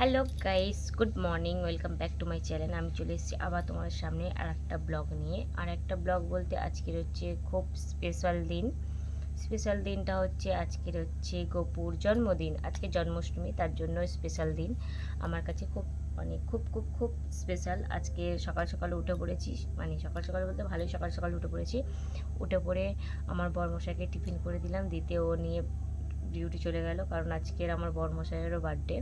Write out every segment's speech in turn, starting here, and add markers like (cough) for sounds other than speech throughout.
Hello guys good morning welcome back to my channel আমি চলে এসেছি আবার তোমাদের সামনে আর একটা ব্লগ নিয়ে। আর একটা ব্লগ বলতে আজকের হচ্ছে খুব স্পেশাল দিন। স্পেশাল দিনটা হচ্ছে আজকের হচ্ছে গোপুর জন্মদিন। আজকে জন্মাষ্টমী, তার জন্য স্পেশাল দিন। আমার কাছে খুব মানে খুব খুব খুব স্পেশাল আজকে সকাল সকাল উঠে পড়েছি। মানে সকাল সকাল বলতে ভালোই সকাল সকাল উঠে পড়েছি। উঠে পড়ে আমার বরমশাইকে টিফিন করে দিলাম। দিতে ও নিয়ে ডিউটি চলে গেল। কারণ আজকের আমার বরমশাইয়েরও বার্থডে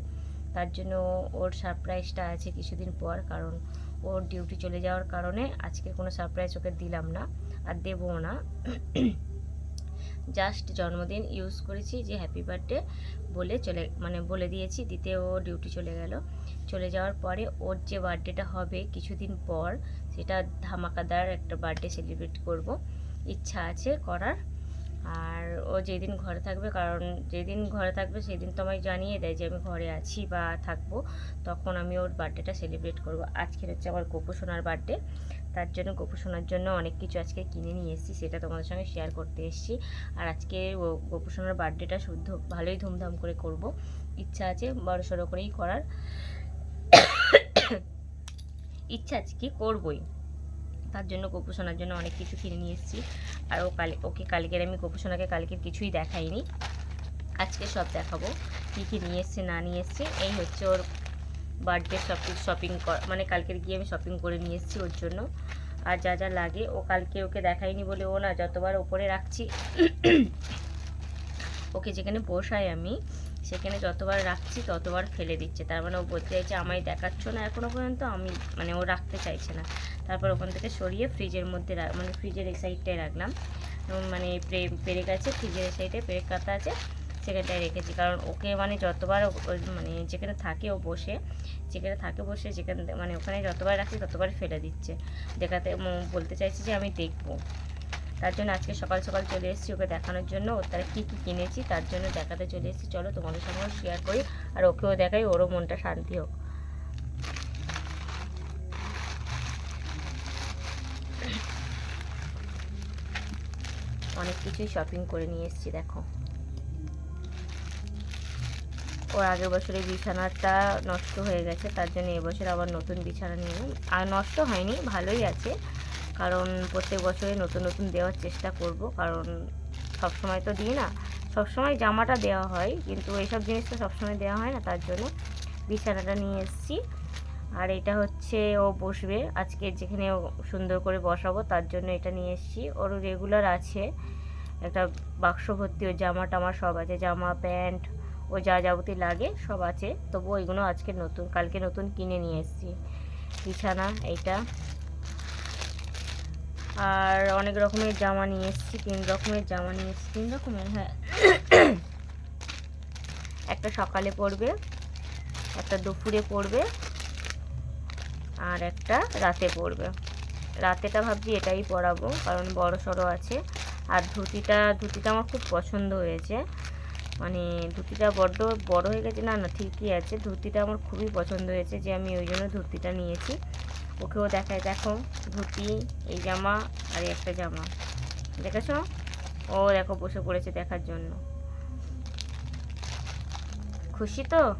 তার জন্য ওর সারপ্রাইজটা আছে কিছুদিন পর, কারণ ওর ডিউটি চলে যাওয়ার কারণে আজকে কোনো সারপ্রাইজ ওকে দিলাম না আর দেবও না। জাস্ট জন্মদিন ইউজ করেছি যে হ্যাপি বার্থডে বলে চলে মানে বলে দিয়েছি, দিতে ও ডিউটি চলে গেল। চলে যাওয়ার পরে ওর যে বার্থডেটা হবে কিছুদিন পর, সেটা ধামাকাদার একটা বার্থডে সেলিব্রেট করব। ইচ্ছা আছে করার। আর ও যেদিন ঘরে থাকবে, কারণ যেদিন ঘরে থাকবে সেদিন তো আমায় জানিয়ে দেয় যে আমি ঘরে আছি বা থাকব। তখন আমি ওর বার্থডেটা সেলিব্রেট করব। আজকের হচ্ছে আমার গোপু সোনার বার্থডে তার জন্য গোপু সোনার জন্য অনেক কিছু আজকে কিনে নিয়ে এসেছি, সেটা তোমাদের সঙ্গে শেয়ার করতে এসেছি। আর আজকে ও- গোপু সোনার বার্থডেটা শুদ্ধ, ভালোই ধুমধাম করে করব। ইচ্ছা আছে বড় সড়ো করেই করার। (coughs) ইচ্ছা আছে কি করবই। তার জন্য গোপু সোনার জন্য অনেক কিছু কিনে নিয়ে এসেছি। আর ও কাল ওকে কালকের আমি গোপু সোনাকে কালকের কিছুই দেখাইনি। আজকে সব দেখাবো, কী কী নিয়ে এসছে, না নিয়ে এসছে। এই হচ্ছে ওর বার্থডে শপিং শপিং মানে কালকের গিয়ে আমি শপিং করে নিয়ে এসেছি ওর জন্য। আর যা যা লাগে, ও কালকে ওকে দেখাইনি বলে ও না যতবার ওপরে রাখছি, ওকে যেখানে বসাই আমি, সেখানে যতবার রাখছি ততবার ফেলে দিচ্ছে। তার মানে ও বলতে চাইছে, আমায় দেখাচ্ছ না এখনও পর্যন্ত, আমি মানে ও রাখতে চাইছে না। তারপর ওখান থেকে সরিয়ে ফ্রিজের মধ্যে মানে ফ্রিজের এই সাইডটায় রাখলাম। মানে পেরেক আছে ফ্রিজের এই সাইডে পেরেক কাতা আছে, সেখানটায় রেখেছি। কারণ ওকে মানে যতবার মানে যেখানে থাকে ও বসে, যেখানে থাকে বসে, যেখানে মানে ওখানে যতবার রাখি ততবার ফেলে দিচ্ছে। দেখাতে বলতে চাইছি যে আমি দেখব। তার জন্য আজকে সকাল সকাল চলে এসেছি ওকে দেখানোর জন্য। ও তারা কী কী কিনেছি তার জন্য দেখাতে চলে এসেছি। চলো তোমাদের সঙ্গেও শেয়ার করি, আর ওকেও দেখাই, ওরও মনটা শান্তি হোক। অনেক কিছুই শপিং করে নিয়ে এসেছি, দেখো। ওর আগের বছরের বিছানাটা নষ্ট হয়ে গেছে, তার জন্য এবছর আবার নতুন বিছানা নিয়ে। আর নষ্ট হয়নি, ভালোই আছে, কারণ প্রত্যেক বছরে নতুন নতুন দেওয়ার চেষ্টা করব, কারণ সবসময় তো দিই না। সবসময় জামাটা দেওয়া হয়, কিন্তু এইসব জিনিস তো সবসময় দেওয়া হয় না, তার জন্য বিছানাটা নিয়ে এসেছি। আর এটা হচ্ছে ও বসবে। আজকে যেখানে ও সুন্দর করে বসাবো, তার জন্য এটা নিয়ে এসেছি। ওর রেগুলার আছে। একটা বাক্স ভর্তি, ওর জামা টামা সব আছে। জামা, প্যান্ট, ও যা যাবতীয় লাগে সব আছে। তবু ওইগুলো আজকে নতুন, কালকে নতুন কিনে নিয়ে এসেছি। বিছানা, এইটা। আর অনেক রকমের জামা নিয়ে এসেছি। তিন রকমের জামা নিয়ে এসেছি। তিন রকমের হ্যাঁ। (coughs) একটা সকালে পরবে একটা দুপুরে পরবে আর একটা রাতে পরবে রাতেটা ভাবছি এটাই পরাবো কারণ বড় সড়ো আছে। আর ধুতিটা ধুতিটা আমার খুব পছন্দ হয়েছে। মানে ধুতিটা বড্ড বড় হয়ে গেছে, না না, ঠিকই আছে। ধুতিটা আমার খুবই পছন্দ হয়েছে যে আমি ওই জন্য ধুতিটা নিয়েছি। ওকেও দেখায় দেখো, ধুতি, এই জামা আর একটা জামা। দেখেছ? ও দেখো বসে পড়েছে দেখার জন্য। খুশি তো?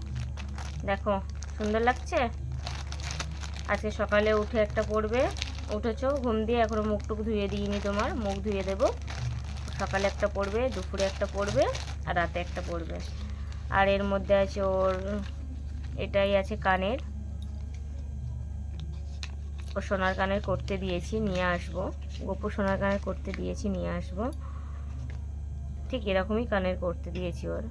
দেখো, সুন্দর লাগছে? আজকে সকালে উঠে একটা পড়বে। উঠেছো, ঘুম দিয়ে এখনও মুখটুক ধুয়ে দিইনি তোমার, মুখ ধুয়ে দেবো। সকালে একটা পড়বে, দুপুরে একটা পড়বে, আর রাতে একটা পড়বে। আর এর মধ্যে আছে ওর, এটাই আছে কানের। ও সোনার কানের করতে দিয়েছি, নিয়ে আসব। গোপু সোনার কানের করতে দিয়েছি, নিয়ে আসব। ঠিক এরকমই কানের করতে দিয়েছি ওর।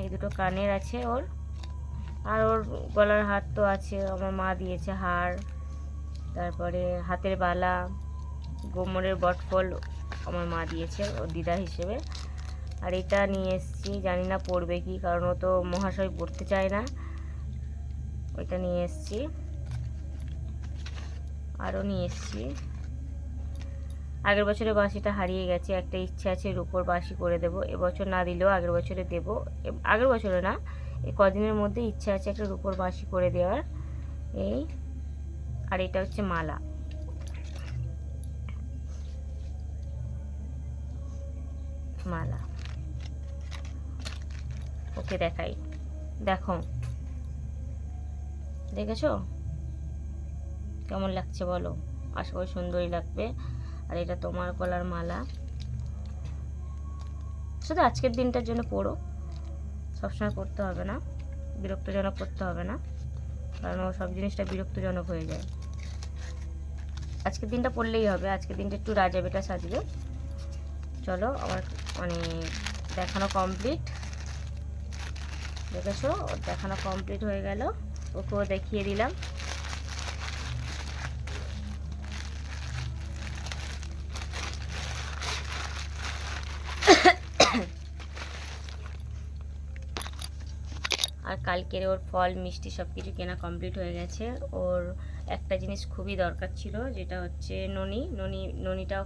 এই দুটো কানের আছে ওর। আর ওর গলার হার তো আছে, আমার মা দিয়েছে হার, তারপরে হাতের বালা, গোমরের বটফল আমার মা দিয়েছে ওর দিদা হিসেবে। আর এটা নিয়ে এসেছি, জানি না পড়বে কি, কারণ ও তো মহাশয় পড়তে চায় না। ওইটা নিয়ে এসেছি। আরও নিয়ে এসেছি। আগের বছরে বাঁশিটা হারিয়ে গেছে, একটা ইচ্ছা আছে রূপোর বাঁশি করে দেবো। এবছর না দিলেও আগের বছরে দেবো। আগের বছরে না, এই কদিনের মধ্যে ইচ্ছা আছে একটা রূপোর বাঁশি করে দেওয়ার। এই, আর এটা হচ্ছে মালা। মালা। ওকে, দেখাই। দেখো। দেখেছ? কেমন লাগছে বলো? আশা করি সুন্দরই লাগবে। আর এটা তোমার গলার মালা। শুধু আজকের দিনটার জন্য পড়ো। সবসময় করতে হবে না। বিরক্তজনক করতে হবে না। কারণ ও সব জিনিসটা বিরক্তজনক হয়ে যায়। আজকের দিনটা পড়লেই হবে। আজকের দিনটা একটু রাজা বেটা সাজবে। চলো, আমার মানে দেখানো কমপ্লিট দেখেছ? দেখানো কমপ্লিট হয়ে গেল। ওকেও দেখিয়ে দিলাম। আর কালকের ওর ফল, মিষ্টি সব কিছু কেনা কমপ্লিট হয়ে গেছে। ওর একটা জিনিস খুবই দরকার ছিল, যেটা হচ্ছে ননি। ননি, ননিটাও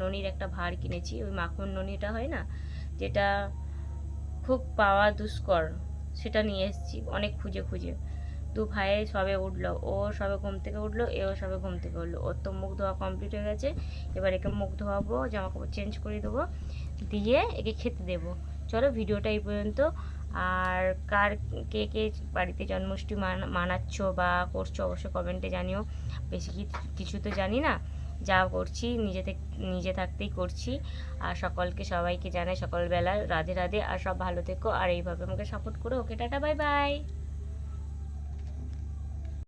ননির একটা ভার কিনেছি। ওই মাখন ননিটা হয় না, যেটা খুব পাওয়া দুষ্কর, সেটা নিয়ে এসেছি অনেক খুঁজে খুঁজে। দু ভাইয়ে সবে উঠল, ও সবে ঘুম থেকে উঠল, এও সবে ঘুম থেকে উঠল। ওর তো মুখ ধোয়া কমপ্লিট হয়ে গেছে, এবার একে মুখ ধোয়াবো জামা কাপড় চেঞ্জ করে দেবো, দিয়ে একে খেতে দেবো। চলো ভিডিওটা এই পর্যন্ত। আর কার কে কে বাড়িতে জন্মাষ্টমী মান- মানাচ্ছ বা করছ অবশ্যই কমেন্টে জানিও। বেশি কিছু তো জানি না। যা করছি নিজে থেকে, নিজে থাকতেই করছি। আর সকলকে সবাইকে জানাই সকালবেলা রাধে রাধে। আর সব ভালো থেকো। আর এইভাবে আমাকে সাপোর্ট করো। ওকে টাটা বাই বাই